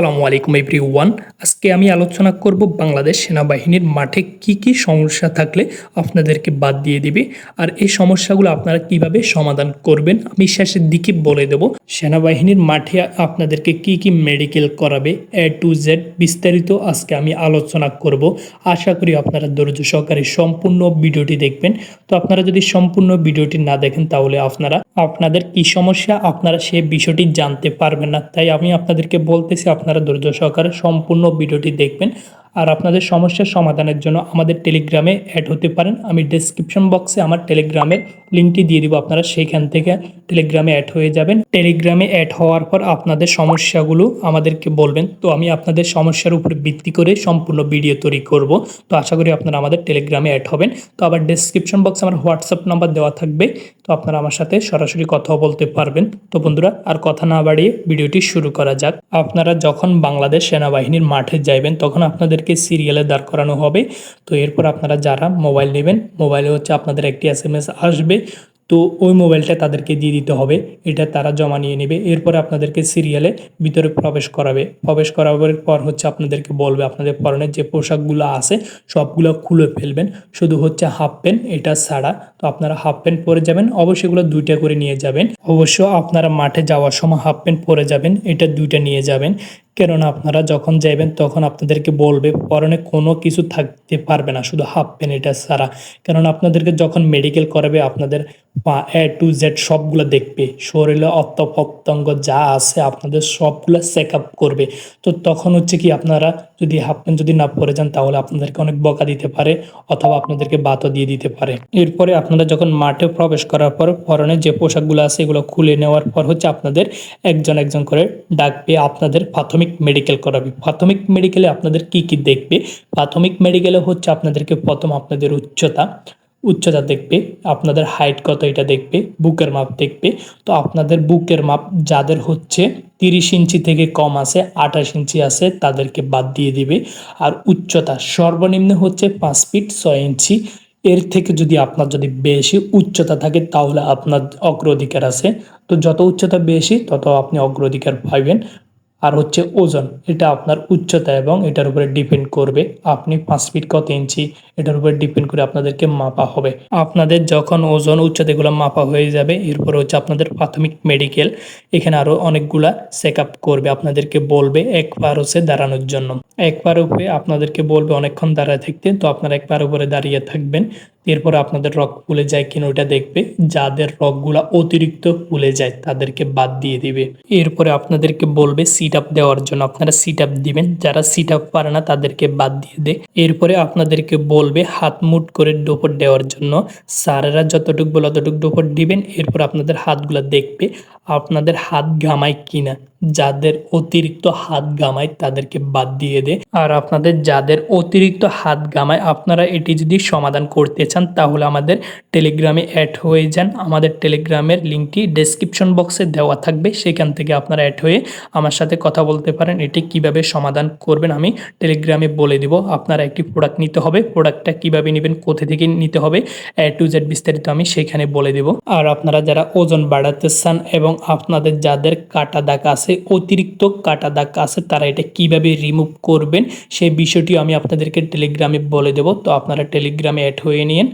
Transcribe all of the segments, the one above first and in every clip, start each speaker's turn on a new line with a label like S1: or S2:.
S1: আসসালামু আলাইকুম every one আজকে আমি আলোচনা করব বাংলাদেশ সেনাবাহিনীর মাঠে কি কি সমস্যা থাকলে আপনাদেরকে বাদ দিয়ে দিবে আর এই সমস্যাগুলো আপনারা কীভাবে সমাধান করবেন। আমি শেষের দিকে বলে দেব, সেনাবাহিনীর মাঠে আপনাদেরকে কি কি মেডিকেল করাবে এ টু জেড বিস্তারিত আজকে আমি আলোচনা করব। আশা করি আপনারা ধৈর্য সহকারে সম্পূর্ণ ভিডিওটি দেখবেন। তো আপনারা যদি সম্পূর্ণ ভিডিওটি না দেখেন, তাহলে আপনারা, আপনাদের কি সমস্যা, আপনারা সে বিষয়টি জানতে পারবেন না। তাই আমি আপনাদেরকে বলতেছি, আপনারা ধৈর্য সহকারে সম্পূর্ণ ভিডিওটি দেখবেন। আর আপনাদের সমস্যার সমাধানের জন্য আমাদের টেলিগ্রামে অ্যাড হতে পারেন। আমি ডেসক্রিপশন বক্সে আমার টেলিগ্রামের লিঙ্কটি দিয়ে দিব আপনারা সেইখান থেকে। টেলিগ্রামে অ্যাড হয়ে যাবেন। টেলিগ্রামে অ্যাড হওয়ার পর আপনাদের সমস্যাগুলো আমাদেরকে বলবেন। তো আমি আপনাদের সমস্যার উপরে ভিত্তি করে সম্পূর্ণ ভিডিও তৈরি করব। তো আশা করি আপনারা আমাদের টেলিগ্রামে অ্যাড হবেন। তো আবার ডেসক্রিপশন বক্সে আমার হোয়াটসঅ্যাপ নাম্বার দেওয়া থাকবে। তো আপনারা আমার সাথে সরাসরি কথাও বলতে পারবেন। তো বন্ধুরা, আর কথা না বাড়িয়ে ভিডিওটি শুরু করা যাক। আপনারা যখন বাংলাদেশ সেনাবাহিনীর মাঠে যাইবেন, তখন আপনাদেরকে সিরিয়ালে দাঁড় করানো হবে। তো এরপর আপনারা যারা মোবাইল নেবেন মোবাইলে হচ্ছে আপনাদের একটি এস আসবে। তো ওই মোবাইলটা তাদেরকে দিয়ে দিতে হবে। এটা তারা জমা নিয়ে নেবে। এরপরে আপনাদেরকে সিরিয়ালে ভিতরে প্রবেশ করাবে। প্রবেশ করাবার পর হচ্ছে আপনাদেরকে বলবে আপনাদের পরনের যে পোশাকগুলো আছে, সবগুলো খুলে ফেলবেন। শুধু হচ্ছে হাফ প্যান্ট এটা ছাড়া। তো আপনারা হাফ প্যান্ট পরে যাবেন। অবশ্যই এগুলো দুইটা করে নিয়ে যাবেন। অবশ্য আপনারা মাঠে যাওয়ার সময় হাফ প্যান্ট পরে যাবেন। এটা দুইটা নিয়ে যাবেন। কেননা আপনারা যখন যাইবেন তখন আপনাদেরকে বলবে, পরনে কোনো কিছু থাকতে পারবে না, শুধু হাফ প্যান্ট এটা ছাড়া। কেননা আপনাদেরকে যখন মেডিকেল করাবে, আপনাদের পা এ টু জেড সবগুলো দেখবে, শরীরে অত্ত প্রত্যঙ্গ যা আছে আপনাদের সবগুলো চেক আপ করবে। তো তখন হচ্ছে কি আপনারা যদি হাফ প্যান্ট যদি না পরে যান, তাহলে আপনাদেরকে অনেক বকা দিতে পারে অথবা আপনাদেরকে বাতও দিয়ে দিতে পারে। এরপরে আপনারা যখন মাঠে প্রবেশ করার পর পরনে যে পোশাকগুলো আছে, এগুলো খুলে নেওয়ার পর হচ্ছে আপনাদের একজন একজন করে ডাকবে আপনাদের প্রাথমিক মেডিকেল করাবে। প্রাথমিক মেডিকেলে আপনাদের কি কি দেখবে? প্রাথমিক মেডিকেলে হচ্ছে আপনাদেরকে প্রথম আপনাদের উচ্চতা উচ্চতা দেখবে, আপনাদের হাইট কত এটা দেখবে, বুকের মাপ দেখবে। তো আপনাদের বুকের মাপ যাদের হচ্ছে তিরিশ ইঞ্চি থেকে কম আছে, আঠাশ ইঞ্চি আছে, তাদেরকে বাদ দিয়ে দিবে। আর উচ্চতা সর্বনিম্ন হচ্ছে পাঁচ ফিট ছয় ইঞ্চি। এর থেকে যদি আপনার যদি বেশি উচ্চতা থাকে, তাহলে আপনার অগ্রাধিকার আছে। তো যত উচ্চতা বেশি, তত আপনি অগ্রাধিকার পাইবেন। আর হচ্ছে ওজন, এটা আপনার উচ্চতা এবং এটার উপরে ডিপেন্ড করবে আপনি পাঁচ ফিট কত ইঞ্চি, এটার উপরে ডিপেন্ড করে আপনাদেরকে মাপা হবে। আপনাদের যখন ওজন উচ্চতা এগুলো মাপা হয়ে যাবে, এরপর হচ্ছে আপনাদের প্রাথমিক মেডিকেল, এখানে আরও অনেকগুলা চেক আপ করবে, আপনাদেরকে বলবে একবার হচ্ছে দাঁড়ানোর জন্য। একবার উপরে আপনাদেরকে বলবে, অনেকক্ষণ দাঁড়ায় থাকতে। তো আপনারা একবার উপরে দাঁড়িয়ে থাকবেন। এরপর আপনাদের রক ফুলে যায় কিনা ওটা দেখবে। যাদের রকগুলা অতিরিক্ত ফুলে যায়, তাদেরকে বাদ দিয়ে দিবে। এরপরে আপনাদেরকে বলবে সিট আপ দেওয়ার জন্য। আপনারা সিট আপ দিবেন। যারা সিট আপ পারে না, তাদেরকে বাদ দিয়ে দে। এরপরে আপনাদেরকে বলবে হাত মুট করে ডোপর দেওয়ার জন্য। স্যারেরা যতটুকু বলে ততটুকু ডোপর দিবেন। এরপর আপনাদের হাতগুলা দেখবে আপনাদের হাত ঘামায় কিনা। যাদের অতিরিক্ত হাত গামায় তাদেরকে বাদ দিয়ে দে। আর আপনাদের যাদের অতিরিক্ত হাত গামায় আপনারা এটি যদি সমাধান করতে চান, তাহলে আমাদের টেলিগ্রামে অ্যাড হয়ে যান। আমাদের টেলিগ্রামের লিঙ্কটি ডেসক্রিপশন বক্সে দেওয়া থাকবে। সেখান থেকে আপনারা অ্যাড হয়ে আমার সাথে কথা বলতে পারেন, এটি কীভাবে সমাধান করবেন আমি টেলিগ্রামে বলে দিব। আপনারা একটি প্রোডাক্ট নিতে হবে, প্রোডাক্টটা কীভাবে নেবেন, কোথা থেকে নিতে হবে এ টু জেড বিস্তারিত আমি সেখানে বলে দেব। আর আপনারা যারা ওজন বাড়াতে চান এবং আপনাদের যাদের কাটা দাগ আছে, অতিরিক্ত কাটা দাগ আছে, তারা এটা কীভাবে রিমুভ করবেন, সেই বিষয়টি আমি আপনাদেরকে টেলিগ্রামে বলে দেব। তো আপনারা টেলিগ্রামে অ্যাড হয়ে নিন।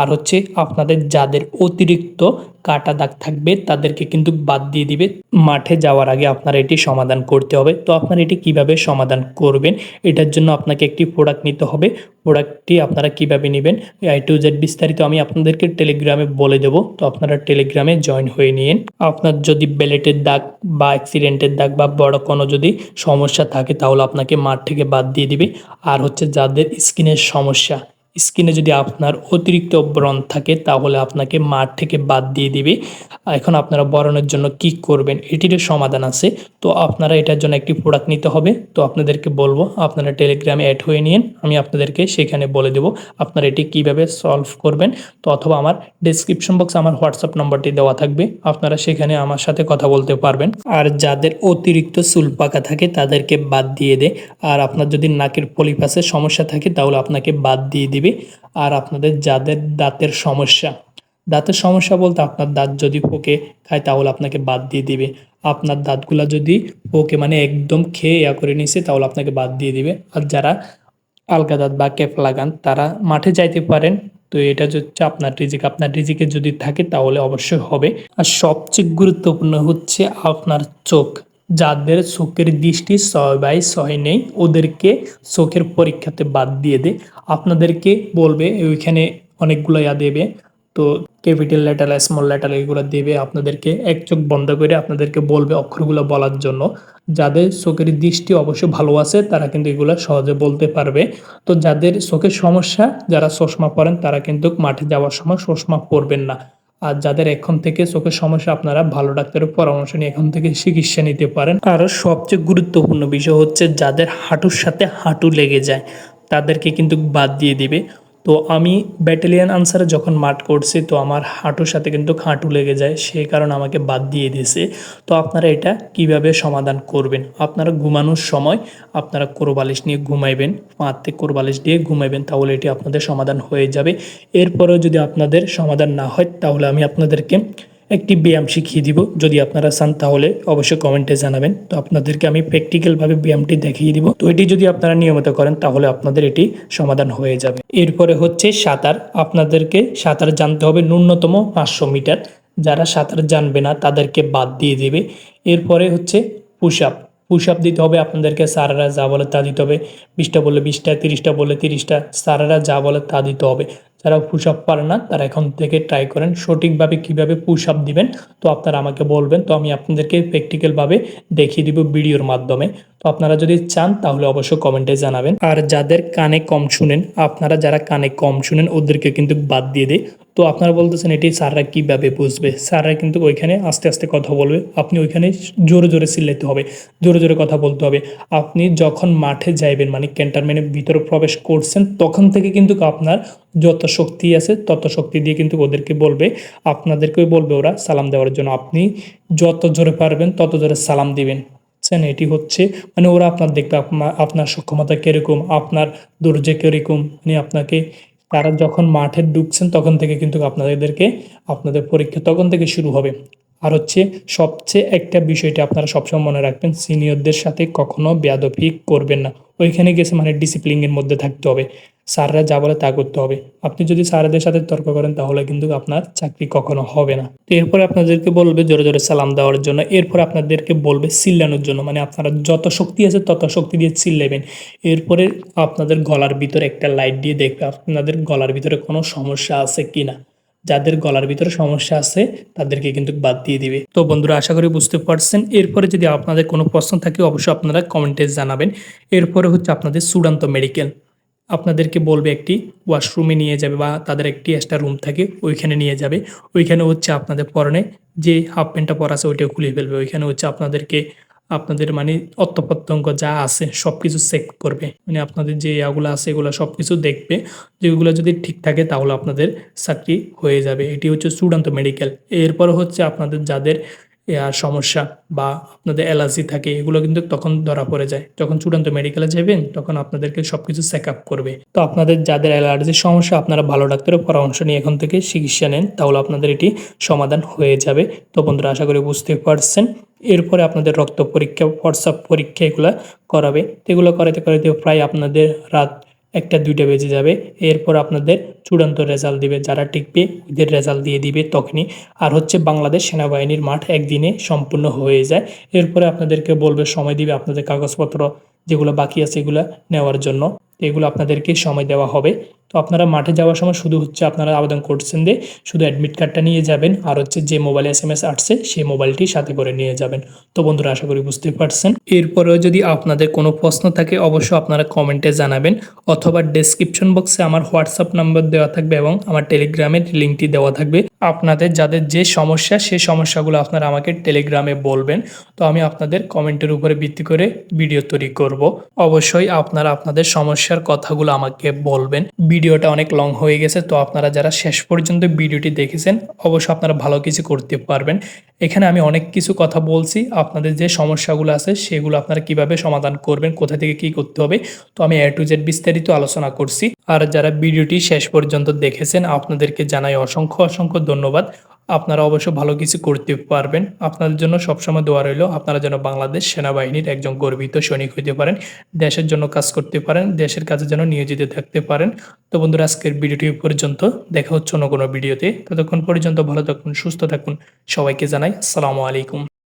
S1: আর হচ্ছে আপনাদের যাদের অতিরিক্ত কাটা দাগ থাকবে, তাদেরকে কিন্তু বাদ দিয়ে দিবে। মাঠে যাওয়ার আগে আপনারা এটি সমাধান করতে হবে। তো আপনারা এটি কীভাবে সমাধান করবেন? এটার জন্য আপনাকে একটি প্রোডাক্ট নিতে হবে। প্রোডাক্টটি আপনারা কীভাবে নেবেন? আই টু জেড বিস্তারিত আমি আপনাদেরকে টেলিগ্রামে বলে দেবো। তো আপনারা টেলিগ্রামে জয়েন হয়ে নিন। আপনার যদি বেলেটের দাগ বা অ্যাক্সিডেন্টের দাগ বা বড় কোনো যদি সমস্যা থাকে, তাহলে আপনাকে মাঠ থেকে বাদ দিয়ে দিবে। আর হচ্ছে যাদের স্কিনের সমস্যা স্কিনে যদি আপনার অতিরিক্ত ব্রণ থাকে, তাহলে আপনাকে মাঠ থেকে বাদ দিয়ে দিবে। এখন আপনারা বরণের জন্য কি করবেন, এটিরও সমাধান আছে। তো আপনারা এটার জন্য একটি প্রোডাক্ট নিতে হবে। তো আপনাদেরকে বলব, আপনারা টেলিগ্রামে অ্যাড হয়ে নিন। আমি আপনাদেরকে সেখানে বলে দেবো আপনারা এটি কীভাবে সলভ করবেন। তো অথবা আমার ডিসক্রিপশন বক্সে আমার হোয়াটসঅ্যাপ নম্বরটি দেওয়া থাকবে। আপনারা সেখানে আমার সাথে কথা বলতে পারবেন। আর যাদের অতিরিক্ত চুল পাকা থাকে, তাদেরকে বাদ দিয়ে দে। আর আপনার যদি নাকের পলিপাসের সমস্যা থাকে, তাহলে আপনাকে বাদ দিয়ে দিবে। আর আপনাদের যাদের দাঁতের সমস্যা। দাঁতের সমস্যা বলতে আপনার দাঁত যদি পোকে খায় তাহলে আপনাকে বাদ দিয়ে দিবে। আপনার দাঁতগুলা যদি পোকে মানে একদম খেয়ে ইয়া করে নিছে তাহলে আপনাকে বাদ দিয়ে দিবে। আর যারা আলগা দাঁত বা ক্যাপ লাগান, তারা মাঠে যাইতে পারেন। তো এটা হচ্ছে আপনার রিজিক। আপনার রিজিকে যদি থাকে তাহলে অবশ্যই হবে। আর সবচেয়ে গুরুত্বপূর্ণ হচ্ছে আপনার চোখ। যাদের চোখের দৃষ্টি ছয় বাই ছয় নেই, ওদেরকে চোখের পরীক্ষাতে বাদ দিয়ে দে। আপনাদেরকে বলবে, ওইখানে অনেকগুলো ইয়া দেবে। তো ক্যাপিটাল লেটার স্মল লেটার এগুলো দেবে আপনাদেরকে। এক চোখ বন্ধ করে আপনাদেরকে বলবে অক্ষরগুলো বলার জন্য। যাদের চোখের দৃষ্টি অবশ্যই ভালো আছে, তারা কিন্তু এগুলো সহজে বলতে পারবে। তো যাদের চোখের সমস্যা, যারা চশমা পরেন, তারা কিন্তু মাঠে যাওয়ার সময় চশমা পরবেন না। আর যাদের এখন থেকে চোখের সমস্যা, আপনারা ভালো ডাক্তারের পরামর্শ নিয়ে এখন থেকে চিকিৎসা নিতে পারেন। আর সবচেয়ে গুরুত্বপূর্ণ বিষয় হচ্ছে, যাদের হাঁটুর সাথে হাঁটু লেগে যায়, তাদেরকে কিন্তু বাদ দিয়ে দিবে। তো আমি ব্যাটালিয়ান আনসারে যখন মাঠ করছি, তো আমার হাঁটুর সাথে কিন্তু খাঁটু লেগে যায় সেই কারণে আমাকে বাদ দিয়ে দিয়েছে। তো আপনারা এটা কীভাবে সমাধান করবেন? আপনারা ঘুমানোর সময় আপনারা কোরবালিশ নিয়ে ঘুমাইবেন পাঁচতে কোরবালিশ দিয়ে ঘুমাইবেন, তাহলে এটি আপনাদের সমাধান হয়ে যাবে। এরপরেও যদি আপনাদের সমাধান না হয়, তাহলে আমি আপনাদেরকে একটি ব্যায়াম শিখিয়ে দিব। যদি আপনারা চান তাহলে অবশ্যই কমেন্টে জানাবেন। তো আপনাদেরকে আমি প্র্যাকটিক্যালভাবে ব্যায়ামটি দেখিয়ে দিব। তো এটি যদি আপনারা নিয়মিত করেন তাহলে আপনাদের এটি সমাধান হয়ে যাবে। এরপরে হচ্ছে সাঁতার। আপনাদেরকে সাঁতার জানতে হবে ন্যূনতম পাঁচশো মিটার। যারা সাঁতার জানবে না তাদেরকে বাদ দিয়ে দেবে। এরপরে হচ্ছে পুশ আপ পুশ আপ দিতে হবে, আপনাদেরকে স্যারেরা যা বলে তা দিতে হবে। বিশটা বললে বিশটা তিরিশটা বললে তিরিশটা, স্যারেরা যা বলে তা দিতে হবে। যারা পুশ আপ পারে না, তারা এখন থেকে ট্রাই করেন সঠিকভাবে কীভাবে পুশ আপ দিবেন। তো আপনারা আমাকে বলবেন, তো আমি আপনাদেরকে প্র্যাকটিক্যালভাবে দেখিয়ে দিব ভিডিওর মাধ্যমে। তো আপনারা যদি চান, তাহলে অবশ্যই কমেন্টে জানাবেন। আর যাদের কানে কম শুনেন, আপনারা যারা কানে কম শুনেন, ওদেরকে কিন্তু বাদ দিয়ে দেয় তো আপনারা বলতেছেন এটি স্যাররা কীভাবে বুঝবে? স্যাররা কিন্তু ওইখানে আস্তে আস্তে কথা বলবে। আপনি ওইখানে জোরে জোরে চিল্লাইতে হবে, জোরে জোরে কথা বলতে হবে। আপনি যখন মাঠে যাইবেন মানে ক্যান্টারম্যানের ভিতরে প্রবেশ করছেন, তখন থেকে কিন্তু আপনার যত শক্তি আছে, তত শক্তি দিয়ে কিন্তু ওদেরকে বলবে, আপনাদেরকেও বলবে ওরা সালাম দেওয়ার জন্য। আপনি যত জোরে পারবেন, তত জোরে সালাম দিবেন। বুঝছেন? এটি হচ্ছে মানে ওরা আপনার দেখবে, আপনা- আপনার সক্ষমতা কীরকম, আপনার ধৈর্য কীরকম মানে আপনাকে তারা যখন মাঠে ঢুকছেন তখন থেকে কিন্তু আপনাদেরকে আপনাদের পরীক্ষা তখন থেকে শুরু হবে। আর হচ্ছে সবচেয়ে একটা বিষয়টা আপনারা সবসময় মনে রাখবেন, সিনিয়রদের সাথে কখনো বেয়াদবি করবেন না। ওইখানে গেছে মানে ডিসিপ্লিনের মধ্যে থাকতে হবে। স্যাররা যা বলে তা করতে হবে। আপনি যদি স্যারদের সাথে তর্ক করেন তাহলে কিন্তু আপনার চাকরি কখনো হবে না। তো এরপরে আপনাদেরকে বলবে জোরে জোরে সালাম দেওয়ার জন্য। এরপরে আপনাদেরকে বলবে চিল্লানোর জন্য। মানে আপনারা যত শক্তি আছে তত শক্তি দিয়ে চিল্লাবেন। এরপরে আপনাদের গলার ভিতরে একটা লাইট দিয়ে দেখবে আপনাদের গলার ভিতরে কোনো সমস্যা আছে কিনা। যাদের গলার ভিতরে সমস্যা আছে, তাদেরকে কিন্তু বাদ দিয়ে দিবে। তো বন্ধুরা, আশা করি বুঝতে পারছেন। এরপরে যদি আপনাদের কোনো প্রশ্ন থাকে, অবশ্যই আপনারা কমেন্টে জানাবেন। এরপরে হচ্ছে আপনাদের চূড়ান্ত মেডিকেল। আপনাদেরকে বলবে একটি ওয়াশরুমে নিয়ে যাবে বা তাদের একটি এক্সট্রা রুম থাকে, ওইখানে নিয়ে যাবে। ওইখানে হচ্ছে আপনাদের পরনে যে হাফ প্যান্টটা পরা আছে ওইটা খুলে ফেলবে। ওইখানে হচ্ছে আপনাদেরকে আপনাদের মানে অত্যপ্রত্যঙ্গ যা আছে সব কিছু চেক করবে। মানে আপনাদের যে ইয়াগুলো আছে, এগুলো সব কিছু দেখবে যেগুলো যদি ঠিক থাকে, তাহলে আপনাদের চাকরি হয়ে যাবে। এটি হচ্ছে চূড়ান্ত মেডিকেল এরপর হচ্ছে আপনাদের যাদের সমস্যা বা আপনাদের অ্যালার্জি থাকে, এগুলো কিন্তু তখন ধরা পড়ে যায়। যখন চূড়ান্ত মেডিকেলে যাবেন, তখন আপনাদেরকে সব কিছু চেক আপ করবে। তো আপনাদের যাদের অ্যালার্জির সমস্যা, আপনারা ভালো ডাক্তারের পরামর্শ নিয়ে এখন থেকে চিকিৎসা নেন, তাহলে আপনাদের এটি সমাধান হয়ে যাবে। তো বন্ধুরা, আশা করি বুঝতে পারছেন। এরপরে আপনাদের রক্ত পরীক্ষা হোয়াটসঅ্যাপ পরীক্ষা এগুলো করাবে। এগুলো করাতে করাতে প্রায় আপনাদের রাত একটা দুইটা বেজে যাবে। এরপর আপনাদের চূড়ান্ত রেজাল্ট দিবে। যারা টিকবে, ওদের রেজাল্ট দিয়ে দিবে তখনই। আর হচ্ছে বাংলাদেশ সেনাবাহিনীর মাঠ একদিনে সম্পূর্ণ হয়ে যায়। এরপরে আপনাদেরকে বলবে, সময় দিবে আপনাদের কাগজপত্র যেগুলো বাকি আছে এগুলো নেওয়ার জন্য। এগুলো আপনাদেরকে সময় দেওয়া হবে। তো আপনারা মাঠে যাওয়ার সময় শুধু হচ্ছে আপনারা আবেদন করছেন যে শুধু অ্যাডমিট কার্ডটা নিয়ে যাবেন আর হচ্ছে যে মোবাইলে এস এম এস আসছে সেই মোবাইলটি সাথে করে নিয়ে যাবেন। তো বন্ধুরা, আশা করি বুঝতে পারছেন। এরপরেও যদি আপনাদের কোনো প্রশ্ন থাকে অবশ্যই আপনারা কমেন্টে জানাবেন অথবা ডেসক্রিপশন বক্সে আমার হোয়াটসঅ্যাপ নাম্বার দেওয়া থাকবে এবং আমার টেলিগ্রামের লিঙ্কটি দেওয়া থাকবে। আপনাদের যাদের যে সমস্যা সেই সমস্যাগুলো আপনারা আমাকে টেলিগ্রামে বলবেন। তো আমি আপনাদের কমেন্টের উপরে ভিত্তি করে ভিডিও তৈরি করব। অবশ্যই আপনারা আপনাদের সমস্যা সমস্যার কথাগুলো আমাকে বলবেন। ভিডিওটা অনেক লং হয়ে গেছে, তো আপনারা যারা শেষ পর্যন্ত ভিডিওটি দেখেছেন অবশ্য আপনারা ভালো কিছু করতে পারবেন। এখানে আমি অনেক কিছু কথা বলছি, আপনাদের যে সমস্যাগুলো আছে, সেগুলো আপনারা কীভাবে সমাধান করবেন, কোথা থেকে কি করতে হবে, তো আমি এ টু জেড বিস্তারিত আলোচনা করছি। আর যারা ভিডিওটি শেষ পর্যন্ত দেখেছেন, আপনাদেরকে জানাই অসংখ্য অসংখ্য ধন্যবাদ। আপনারা অবশ্য ভালো কিছু করতে পারবেন। আপনাদের জন্য সবসময় দোয়া রইল, আপনারা যেন বাংলাদেশ সেনাবাহিনীর একজন গর্বিত সৈনিক হইতে পারেন, দেশের জন্য কাজ করতে পারেন, দেশের কাজে যেন নিয়োজিত থাকতে পারেন। তো বন্ধুরা, আজকের ভিডিওটি পর্যন্ত, দেখা হচ্ছে অন্য কোনো ভিডিওতে। ততক্ষণ পর্যন্ত ভালো থাকুন, সুস্থ থাকুন, সবাইকে জানাই আসসালামু আলাইকুম।